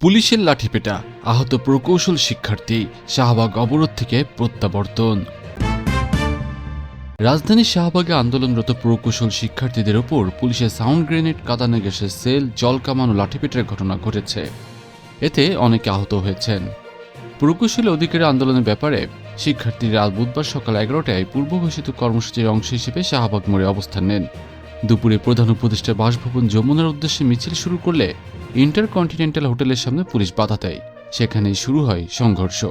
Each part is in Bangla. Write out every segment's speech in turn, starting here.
পুলিশের লাঠিপেটা, আহত প্রকৌশল শিক্ষার্থী শাহবাগ অবরোধ থেকে প্রত্যাবর্তন। রাজধানীর শাহবাগে আন্দোলনরত প্রকৌশল শিক্ষার্থীদের ওপর পুলিশের সাউন্ড গ্রেনেড, কাঁদানে গ্যাসের সেল, জল কামানো লাঠিপেটের ঘটনা ঘটেছে। এতে অনেকে আহত হয়েছেন। প্রকৌশল অধিকারী আন্দোলনের ব্যাপারে শিক্ষার্থীরা আজ বুধবার সকাল এগারোটায় পূর্ব ঘোষিত কর্মসূচির অংশ হিসেবে শাহবাগ মোড়ে অবস্থান নেন। দুপুরে প্রধান উপদেষ্টা বাসভবন যমুনার উদ্দেশ্যে মিছিল শুরু করলে ইন্টারকন্টিনেন্টাল হোটেলের সামনে পুলিশ বাধা দেয়। সেখানেই শুরু হয় সংঘর্ষ।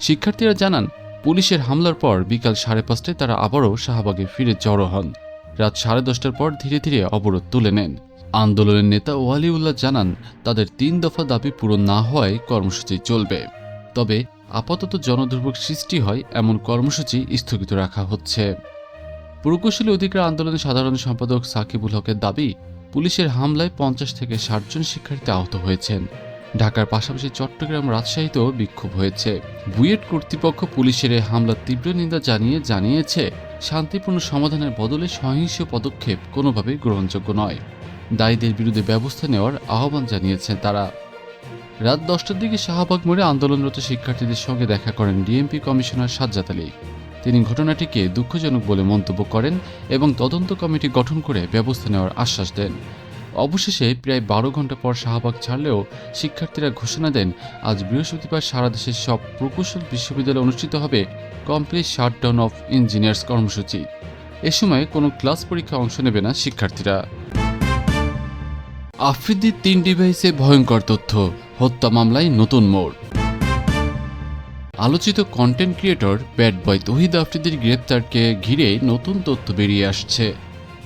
শিক্ষার্থীরা জানান, পুলিশের হামলার পর বিকাল সাড়ে পাঁচটায় তারা আবারও শাহবাগে ফিরে জড়ো হন। রাত সাড়ে দশটার পর ধীরে ধীরে অবরোধ তুলে নেন। আন্দোলনের নেতা ওয়ালিউল্লাহ জানান, তাদের তিন দফা দাবি পূরণ না হওয়ায় কর্মসূচি চলবে। তবে আপাতত জনদুর্ভোগ সৃষ্টি হয় এমন কর্মসূচি স্থগিত রাখা হচ্ছে। প্রকৌশলী অধিকার আন্দোলনের সাধারণ সম্পাদক সাকিবুল হকের দাবি পুলিশের হামলায় পঞ্চাশ থেকে ষাট জন শিক্ষার্থী আহত হয়েছেন। ঢাকার পাশাপাশি চট্টগ্রাম রাজশাহীতেও বিক্ষোভ হয়েছে। বুয়েট কর্তৃপক্ষ পুলিশের এই হামলার তীব্র নিন্দা জানিয়ে জানিয়েছে, শান্তিপূর্ণ সমাধানের বদলে সহিংস পদক্ষেপ কোনোভাবেই গ্রহণযোগ্য নয়। দায়ীদের বিরুদ্ধে ব্যবস্থা নেওয়ার আহ্বান জানিয়েছে তারা। রাত দশটার দিকে শাহবাগ মোড়ে আন্দোলনরত শিক্ষার্থীদের সঙ্গে দেখা করেন ডিএমপি কমিশনার সাজ্জাদ আলী। তিনি ঘটনাটিকে দুঃখজনক বলে মন্তব্য করেন এবং তদন্ত কমিটি গঠন করে ব্যবস্থা নেওয়ার আশ্বাস দেন। অবশেষে প্রায় বারো ঘণ্টা পর শাহবাগ ছাড়লেও শিক্ষার্থীরা ঘোষণা দেন, আজ বৃহস্পতিবার সারা দেশের সব প্রকৌশল বিশ্ববিদ্যালয়ে অনুষ্ঠিত হবে কমপ্লিট শাটডাউন অফ ইঞ্জিনিয়ার্স কর্মসূচি। এ সময় কোনো ক্লাস পরীক্ষা অংশ নেবে না শিক্ষার্থীরা। আফ্রিদির তিন ডিভাইসে ভয়ঙ্কর তথ্য, হত্যা মামলায় নতুন মোড়। আলোচিত content creator bad boy Tohid আফ্রিদির গ্রেপ্তারকে ঘিরে নতুন তথ্য বেরিয়ে আসছে।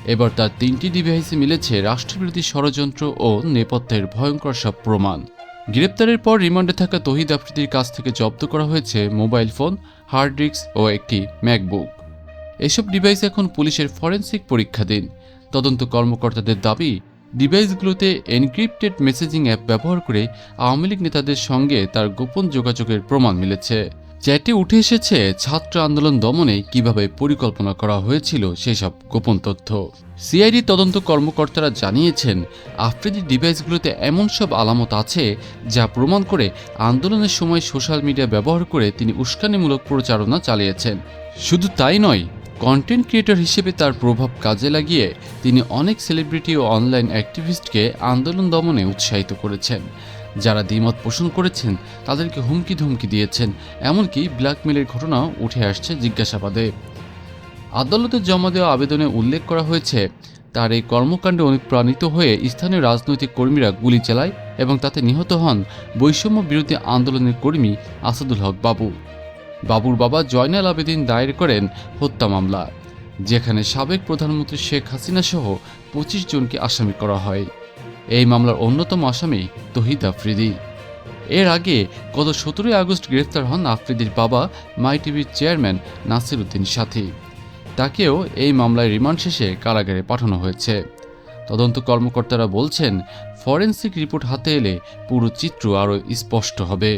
এবার তার তিনটি ডিভাইসে মিলেছে রাষ্ট্রবিরোধী ষড়যন্ত্র ও নেপথ্যের ভয়ঙ্কর সব প্রমাণ। গ্রেপ্তারের পর রিমান্ডে থাকা তহিদ আফ্রিদির কাছ থেকে জব্দ করা হয়েছে মোবাইল ফোন, হার্ড ডিস্ক ও একটি ম্যাকবুক। এসব ডিভাইস এখন পুলিশের ফরেন্সিক পরীক্ষা দিন তদন্ত কর্মকর্তাদের দাবি ডিভাইসগুলোতে এনক্রিপ্টেড মেসেজিং অ্যাপ ব্যবহার করে আওয়ামী লীগ নেতাদের সঙ্গে তার গোপন যোগাযোগের প্রমাণ মিলেছে। চ্যাটে উঠে এসেছে, ছাত্র আন্দোলন দমনে কীভাবে পরিকল্পনা করা হয়েছিল সেসব গোপন তথ্য। সিআইডি তদন্ত কর্মকর্তারা জানিয়েছেন, আফ্রিদি ডিভাইসগুলোতে এমন সব আলামত আছে যা প্রমাণ করে আন্দোলনের সময় সোশ্যাল মিডিয়া ব্যবহার করে তিনি উস্কানিমূলক প্রচারণা চালিয়েছেন। শুধু তাই নয় কন্টেন্ট ক্রিয়েটর হিসেবে তার প্রভাব কাজে লাগিয়ে তিনি অনেক সেলিব্রিটি ও অনলাইন অ্যাক্টিভিস্টকে আন্দোলন দমনে উৎসাহিত করেছেন। যারা দ্বিমত পোষণ করেছেন, তাদেরকে হুমকি ধুমকি দিয়েছেন, এমনকি ব্ল্যাকমেলের ঘটনাও উঠে আসছে জিজ্ঞাসাবাদে। আদালতে জমা দেওয়া আবেদনে উল্লেখ করা হয়েছে, তার এই কর্মকাণ্ডে অনুপ্রাণিত হয়ে স্থানীয় রাজনৈতিক কর্মীরা গুলি চালায় এবং তাতে নিহত হন বৈষম্য বিরোধী আন্দোলনের কর্মী আসাদুল হক বাবু। বাবুর বাবা জয়নাল আবেদিন দায়ের করেন হত্যা মামলা, যেখানে সাবেক প্রধানমন্ত্রী শেখ হাসিনা সহ পঁচিশ জনকে আসামি করা হয়। এই মামলার অন্যতম আসামি তহিদ আফ্রিদি। এর আগে গত সতেরোই আগস্ট গ্রেফতার হন আফ্রিদির বাবা মাই টিভির চেয়ারম্যান নাসির উদ্দিন সাথী। তাকেও এই মামলায় রিমান্ড শেষে কারাগারে পাঠানো হয়েছে। তদন্ত কর্মকর্তারা বলছেন, ফরেন্সিক রিপোর্ট হাতে এলে পুরো চিত্র আরও স্পষ্ট হবে।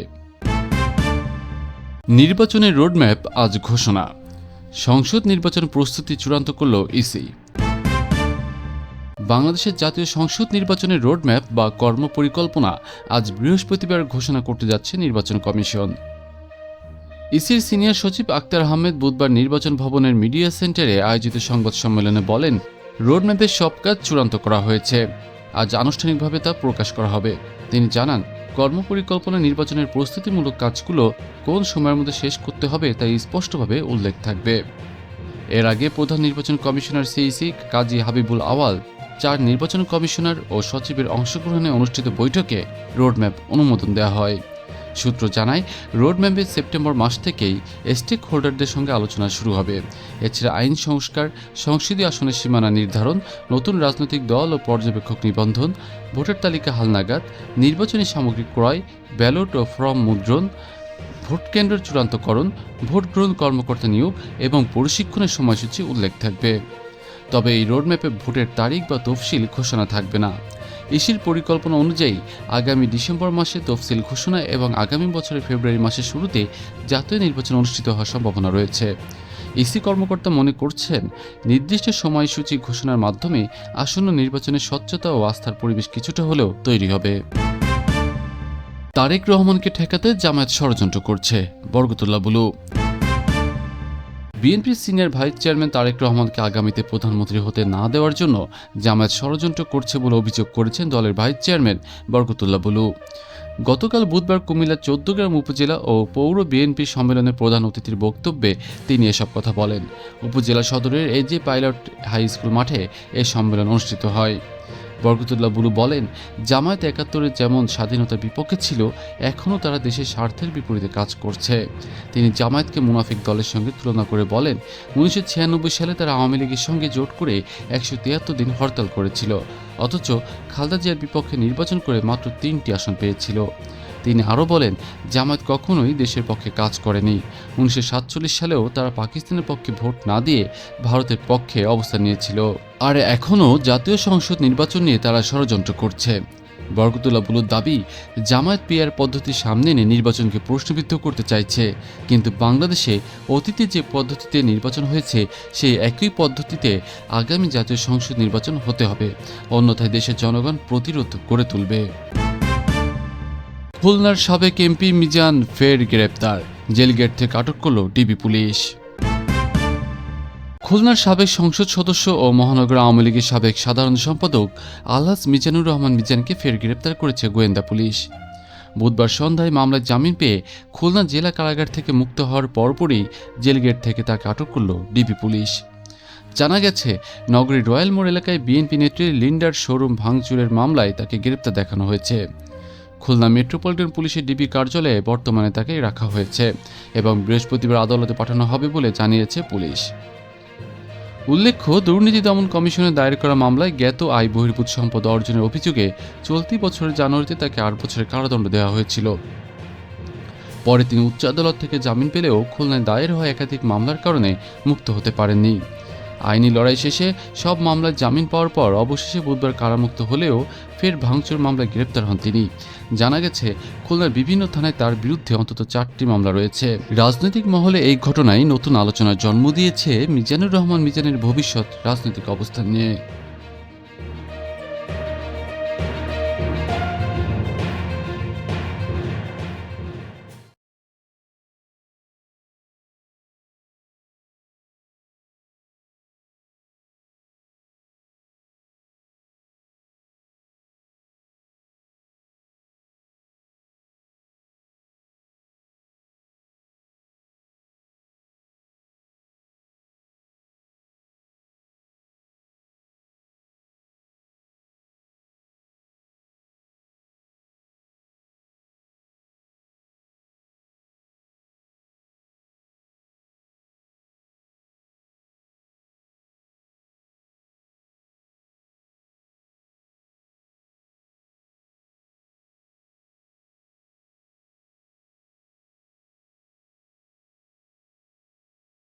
নির্বাচনের রোডম্যাপ আজ ঘোষণা। সংসদ নির্বাচন প্রস্তুতি চূড়ান্ত করল ইসি। বাংলাদেশের জাতীয় সংসদ নির্বাচনের রোডম্যাপ বা কর্মপরিকল্পনা আজ বৃহস্পতিবার ঘোষণা করতে যাচ্ছে নির্বাচন কমিশন। ইসির সিনিয়র সচিব আক্তার আহমেদ বুধবার নির্বাচন ভবনের মিডিয়া সেন্টারে আয়োজিত সংবাদ সম্মেলনে বলেন, রোডম্যাপের সব কাজ চূড়ান্ত করা হয়েছে। আজ আনুষ্ঠানিকভাবে তা প্রকাশ করা হবে। তিনি জানান কর্মপরিকল্পনা নির্বাচনের প্রস্তুতিমূলক কাজগুলো কোন সময়ের মধ্যে শেষ করতে হবে তাই স্পষ্টভাবে উল্লেখ থাকবে। এর আগে প্রধান নির্বাচন কমিশনার সিইসি কাজী হাবিবুল আওয়াল চার নির্বাচন কমিশনার ও সচিবের অংশগ্রহণে অনুষ্ঠিত বৈঠকে রোডম্যাপ অনুমোদন দেওয়া হয়। সূত্র জানায়, রোডম্যাপে সেপ্টেম্বর মাস থেকেই স্টেক হোল্ডারদের সঙ্গে আলোচনা শুরু হবে। এছাড়া আইন সংস্কার, সংসদীয় আসনের সীমানা নির্ধারণ, নতুন রাজনৈতিক দল ও পর্যবেক্ষক নিবন্ধন, ভোটার তালিকা হালনাগাদ, নির্বাচনী সামগ্রী ক্রয়, ব্যালট ও ফর্ম মুদ্রণ, ভোট কেন্দ্রের চূড়ান্তকরণ, ভোট গ্রহণ কর্মকর্তা নিয়োগ এবং প্রশিক্ষণের সময়সূচি উল্লেখ থাকবে। তবে এই রোডম্যাপে ভোটের তারিখ বা তফসিল ঘোষণা থাকবে না। ইসির পরিকল্পনা অনুযায়ী আগামী ডিসেম্বর মাসে তফসিল ঘোষণা এবং আগামী বছরের ফেব্রুয়ারি মাসের শুরুতে জাতীয় নির্বাচন অনুষ্ঠিত হওয়ার সম্ভাবনা রয়েছে। ইসি কর্মকর্তা মনে করছেন, নির্দিষ্ট সময়সূচি ঘোষণার মাধ্যমে আসন্ন নির্বাচনের স্বচ্ছতা ও আস্থার পরিবেশ কিছুটা হলেও তৈরি হবে। তারেক রহমানকে ঠেকাতে জামায়াত ষড়যন্ত্র করছে বরকতুল্লাহ বুলু। বিএনপির সিনিয়র ভাইস চেয়ারম্যান তারেক রহমানকে আগামীতে প্রধানমন্ত্রী হতে না দেওয়ার জন্য জামায়াত ষড়যন্ত্র করছে বলে অভিযোগ করেছেন দলের ভাইস চেয়ারম্যান বরকতুল্লাহ বুলু। গতকাল বুধবার কুমিল্লার চৌদ্দগ্রাম উপজেলা ও পৌর বিএনপি সম্মেলনের প্রধান অতিথির বক্তব্যে তিনি এসব কথা বলেন। উপজেলা সদরের এজে পাইলট হাই স্কুল মাঠে এ সম্মেলন অনুষ্ঠিত হয়। বরকতুল্লাহ বুলু বলেন, জামায়াত একাত্তরের যেমন স্বাধীনতার বিপক্ষে ছিল, এখনও তারা দেশের স্বার্থের বিপরীতে কাজ করছে। তিনি জামায়াতকে মুনাফিক দলের সঙ্গে তুলনা করে বলেন, উনিশশো ছিয়ানব্বই সালে তারা আওয়ামী লীগের সঙ্গে জোট করে একশো তিয়াত্তর দিন হরতাল করেছিল। অথচ খালদা জিয়ার বিপক্ষে নির্বাচন করে মাত্র তিনটি আসন পেয়েছিল। তিনি আরও বলেন, জামায়াত কখনোই দেশের পক্ষে কাজ করেনি। উনিশশো সাতচল্লিশ সালেও তারা পাকিস্তানের পক্ষে ভোট না দিয়ে ভারতের পক্ষে অবস্থান নিয়েছিল। আর এখনও জাতীয় সংসদ নির্বাচন নিয়ে তারা ষড়যন্ত্র করছে। বরকতুল্লাহ বুলুর দাবি, জামায়াত পিয়ার পদ্ধতি সামনে এনে নির্বাচনকে প্রশ্নবিদ্ধ করতে চাইছে। কিন্তু বাংলাদেশে অতীতে যে পদ্ধতিতে নির্বাচন হয়েছে, সেই একই পদ্ধতিতে আগামী জাতীয় সংসদ নির্বাচন হতে হবে। অন্যথায় দেশের জনগণ প্রতিরোধ করে তুলবে। খুলনার সাবেক এমপি মিজান ফের গ্রেপ্তার। জেল গেট থেকে আটক করল ডিবি পুলিশ। খুলনার সাবেক সংসদ সদস্য ও মহানগর আওয়ামী লীগের সাবেক সাধারণ সম্পাদক আলহাজ মিজানুর রহমান মিজানকে ফের গ্রেপ্তার করেছে গোয়েন্দা পুলিশ। বুধবার সন্ধ্যায় মামলায় জামিন পেয়ে খুলনা জেলা কারাগার থেকে মুক্ত হওয়ার পরপরই জেল গেট থেকে তাকে আটক করল ডিবি পুলিশ। জানা গেছে, নগরীর রয়্যাল মোড় এলাকায় বিএনপি নেত্রী লিন্ডার শোরুম ভাঙচুরের মামলায় তাকে গ্রেপ্তার দেখানো হয়েছে। খুলনা মেট্রোপলিটন পুলিশের ডিবি কার্যালয়ে বর্তমানে তাকে রাখা হয়েছে এবং বৃহস্পতিবার আদালতে পাঠানো হবে বলে জানিয়েছে পুলিশ। উল্লেখ্য, দুর্নীতি দমন কমিশনে দায়ের করা মামলায় জ্ঞাত আয় বহির্ভূত সম্পদ অর্জনের অভিযোগে চলতি বছরের জানুয়ারিতে তাকে আট বছরের কারাদণ্ড দেওয়া হয়েছিল। পরে তিনি উচ্চ আদালত থেকে জামিন পেলেও খুলনায় দায়ের হওয়া একাধিক মামলার কারণে মুক্ত হতে পারেননি। আইনি লড়াই শেষে সব মামলায় জামিন পাওয়ার পর অবশেষে বুধবার কারামুক্ত হলেও ফের ভাঙচুর মামলায় গ্রেপ্তার হন তিনি। জানা গেছে, খুলনার বিভিন্ন থানায় তার বিরুদ্ধে অন্তত চারটি মামলা রয়েছে। রাজনৈতিক মহলে এই ঘটনায় নতুন আলোচনার জন্ম দিয়েছে মিজানুর রহমান মিজানের ভবিষ্যৎ রাজনৈতিক অবস্থান নিয়ে।